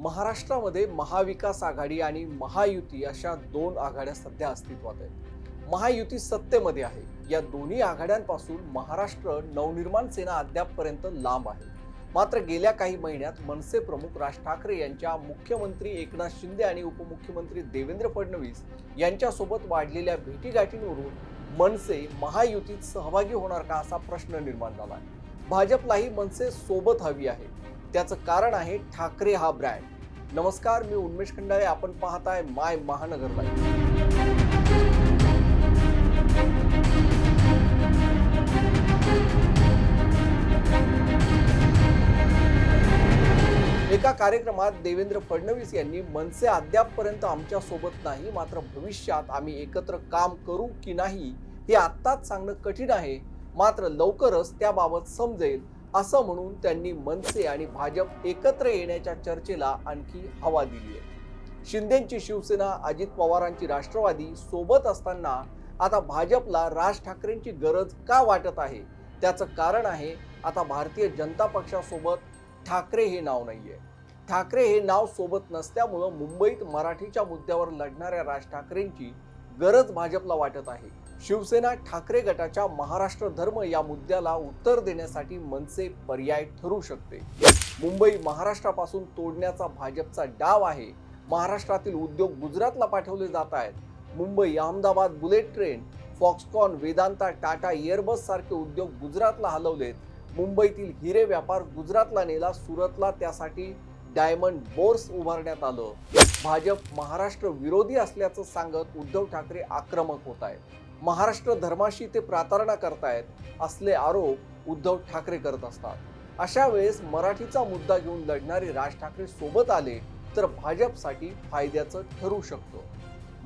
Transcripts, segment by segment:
महाराष्ट्रामध्ये महाविकास आघाडी आणि महायुती अशा दोन आघाड्या सध्या अस्तित्वात आहेत. महायुती सत्तेमध्ये आहे. या दोन्ही आघाड्यांपासून महाराष्ट्र नवनिर्माण सेना अद्यापपर्यंत लांब आहे. मात्र गेल्या काही महिन्यात मनसे प्रमुख राज ठाकरे यांच्या मुख्यमंत्री एकनाथ शिंदे आणि उपमुख्यमंत्री देवेंद्र फडणवीस यांच्यासोबत वाढलेल्या भेटीगाठींवरून मनसे महायुतीत सहभागी होणार का असा प्रश्न निर्माण झाला आहे. भाजपलाही मनसे सोबत हवी आहे. त्याचं कारण आहे ठाकरे हा ब्रँड नमस्कार मी उन्मेष खंडाळे. आपण पाहताय माय महानगर लाईव्ह एका कार्यक्रमात देवेंद्र फडणवीस यांनी मनसे अद्यापपर्यंत आमच्यासोबत नाही मात्र भविष्यात आम्ही एकत्र काम करू की नाही हे आत्ताच सांगणं कठीण आहे. मात्र लवकरच त्याबाबत समजेल. असं म्हणून त्यांनी मनसे आणि भाजप एकत्र येण्याच्या चर्चेला आणखी हवा दिली आहे. शिंदेची शिवसेना अजित पवारांची राष्ट्रवादी सोबत असताना आता भाजपला राज ठाकरेंची गरज का वाटत आहे? त्याचं कारण आहे आता भारतीय जनता पक्षासोबत ठाकरे हे नाव नाहीये. ठाकरे हे नाव सोबत नसल्यामुळं मुंबईत मराठीच्या मुद्द्यावर लढणाऱ्या राज ठाकरेंची गरज भाजपला वाटत आहे. शिवसेना ठाकरे गटाच्या महाराष्ट्र धर्म या मुद्द्याला उत्तर देण्यासाठी मनसे पर्याय ठरू शकते. मुंबई महाराष्ट्रापासून तोडण्याचा भाजपचा डाव आहे. महाराष्ट्रातील उद्योग गुजरातला पाठवले जात आहेत. Mumbai Ahmedabad bullet train Foxconn Vedanta Tata Airbus सारखे उद्योग गुजरातला हलवलेत. मुंबईतील हिरे व्यापार गुजरातला नेला सुरतला त्यासाठी डायमंड बोर्स उभारण्यात आलं. भाजप महाराष्ट्र विरोधी असल्याचं सांगत उद्धव ठाकरे आक्रमक होत आहेत. महाराष्ट्र धर्माशी ते प्रार्थना करतायत असले आरोप उद्धव ठाकरे करत असतात. अशा वेळेस मराठीचा मुद्दा घेऊन लढणारे राज ठाकरे सोबत आले तर भाजपसाठी फायद्याचं ठरू शकतं.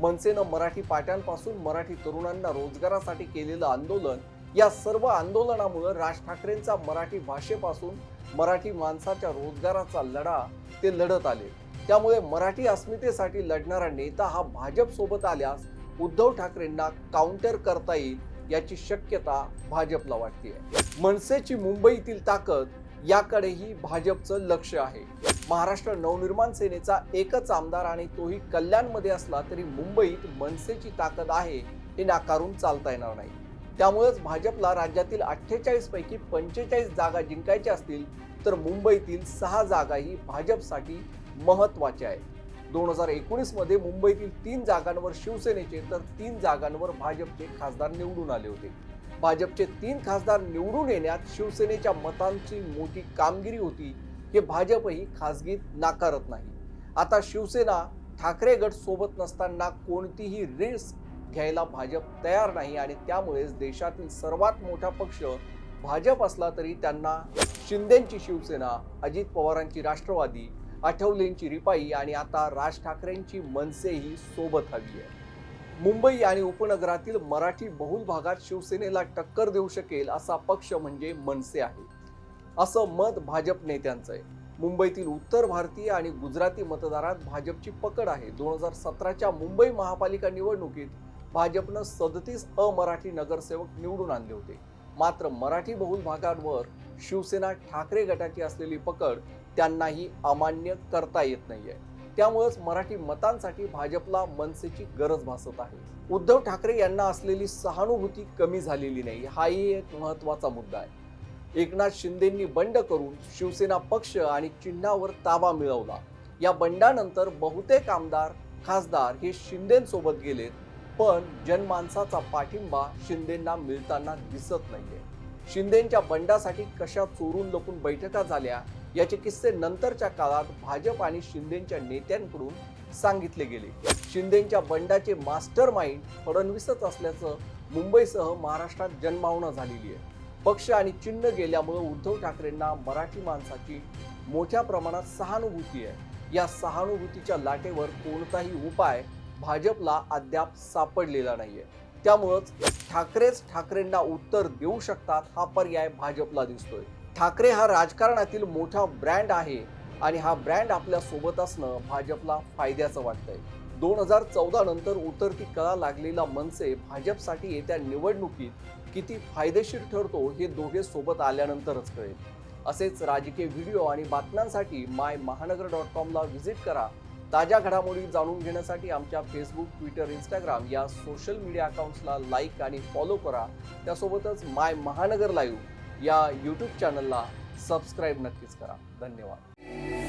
मनसेनं मराठी पाट्यांपासून मराठी तरुणांना रोजगारासाठी केलेलं आंदोलन या सर्व आंदोलनामुळं राज ठाकरेंचा मराठी भाषेपासून मराठी माणसाच्या रोजगाराचा लढा ते लढत आले. त्यामुळे मराठी अस्मितेसाठी लढणारा नेता हा भाजप सोबत आल्यास उद्धव ठाकरेंना काउंटर करता येईल याची शक्यता भाजपला वाटते. मनसेची मुंबईतील ताकद याकडेही भाजपचं लक्ष आहे. महाराष्ट्र नवनिर्माण सेनेचा एकच आमदार आणि तोही कल्याणमध्ये असला तरी मुंबईत मनसेची ताकद आहे हे नाकारून चालता येणार नाही. त्यामुळेच भाजपला राज्यातील अठ्ठेचाळीस पैकी पंचेचाळीस जागा जिंकायच्या असतील तर मुंबईतील सहा जागाही भाजपसाठी महत्त्वाच्या आहेत. दोन हजार एकोणीसमध्ये मुंबईतील तीन जागांवर शिवसेनेचे तर तीन जागांवर भाजपचे खासदार निवडून आले होते. भाजपचे तीन खासदार निवडून येण्यात शिवसेनेच्या मतांची मोठी कामगिरी होती हे भाजपही खासगीत नाकारत नाही. आता शिवसेना ठाकरे गट सोबत नसताना कोणतीही रिस्क घ्यायला भाजप तयार नाही आणि त्यामुळेच देशातील सर्वात मोठा पक्ष भाजप असला तरी त्यांना शिंदेची शिवसेना अजित पवारांची राष्ट्रवादी आठवलेंची रिपाई आणि आता राज ठाकरेंची मनसेही सोबत हवी आहे. मुंबई आणि उपनगरातील मराठी बहुल भागात शिवसेनेला टक्कर देऊ शकेल असा पक्ष म्हणजे मनसे आहे. असं मत भाजप नेत्यांचं आहे. मुंबईतील उत्तर भारतीय आणि गुजराती मतदारात भाजपची पकड आहे. दोन हजार सतराच्या मुंबई महापालिका निवडणुकीत भाजपनं सदतीस अमराठी नगरसेवक निवडून आणले होते. मात्र मराठी बहुल भागांवर शिवसेना ठाकरे गटाची असलेली पकड त्यांनाही अमान्य करता येत नाहीये. त्यामुळेच मराठी मतांसाठी भाजपला मनसेची गरज भासत आहे. उद्धव ठाकरे यांना असलेली सहानुभूती कमी झालेली नाही हाही एक महत्त्वाचा मुद्दा आहे. एकनाथ शिंदेंनी बंड करून शिवसेना पक्ष आणि चिन्हावर ताबा मिळवला. या बंडानंतर बहुतेक आमदार खासदार हे शिंदेसोबत गेलेत. पण जनमानसाचा पाठिंबा शिंदेंना मिळताना दिसत नाहीये. शिंदेच्या बंडासाठी कशा चोरून लपून बैठका झाल्या याचे किस्से नंतरच्या काळात भाजप आणि शिंदेच्या नेत्यांकडून सांगितले गेले. शिंदेच्या बंडाचे मास्टर माइंड फडणवीसच असल्याचं मुंबईसह महाराष्ट्रात जन्मावणं झालेली आहे. पक्ष आणि चिन्ह गेल्यामुळे उद्धव ठाकरेंना मराठी माणसाची मोठ्या प्रमाणात सहानुभूती आहे. या सहानुभूतीच्या लाटेवर कोणताही उपाय भाजपला अद्याप सापडलेला नाहीये. त्यामुळंच ठाकरेच ठाकरेंना उत्तर देऊ शकतात हा पर्याय भाजपला दिसतोय. ठाकरे हा राजकारणातील मोठा ब्रँड आहे आणि हा ब्रँड आपल्यासोबत असणं भाजपला फायद्याचं वाटतंय. दोन हजार चौदा नंतर उतरती कळा लागलेला मनसे भाजपसाठी येत्या निवडणुकीत किती फायदेशीर ठरतो हे दोघे सोबत आल्यानंतरच कळेल. असेच राजकीय व्हिडिओ आणि बातम्यांसाठी माय महानगर डॉट कॉमला व्हिजिट करा. ताज्या घडामोडी जाणून घेण्यासाठी आमच्या फेसबुक ट्विटर इंस्टाग्राम या सोशल मीडिया अकाउंट्सला लाईक आणि फॉलो करा. त्यासोबतच माय महानगर लाईव्ह या यूट्यूब चॅनलला सबस्क्राईब नक्कीच करा. धन्यवाद.